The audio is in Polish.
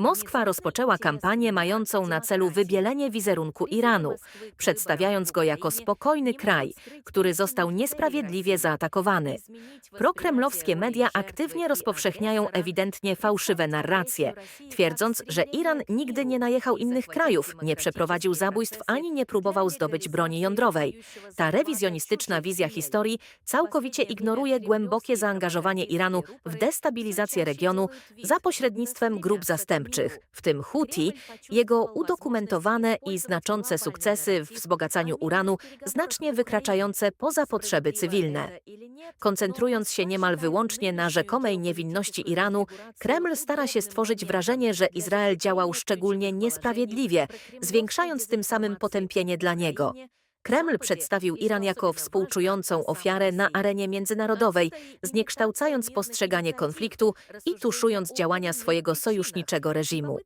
Moskwa rozpoczęła kampanię mającą na celu wybielenie wizerunku Iranu, przedstawiając go jako spokojny kraj, który został niesprawiedliwie zaatakowany. Prokremlowskie media aktywnie rozpowszechniają ewidentnie fałszywe narracje, twierdząc, że Iran nigdy nie najechał innych krajów, nie przeprowadził zabójstw ani nie próbował zdobyć broni jądrowej. Ta rewizjonistyczna wizja historii całkowicie ignoruje głębokie zaangażowanie Iranu w destabilizację regionu za pośrednictwem grup zastępczych, w tym Houthi, jego udokumentowane i znaczące sukcesy w wzbogacaniu uranu, znacznie wykraczające poza potrzeby cywilne. Koncentrując się niemal wyłącznie na rzekomej niewinności Iranu, Kreml stara się stworzyć wrażenie, że Izrael działał szczególnie niesprawiedliwie, zwiększając tym samym potępienie dla niego. Kreml przedstawił Iran jako współczującą ofiarę na arenie międzynarodowej, zniekształcając postrzeganie konfliktu i tuszując działania swojego sojuszniczego reżimu.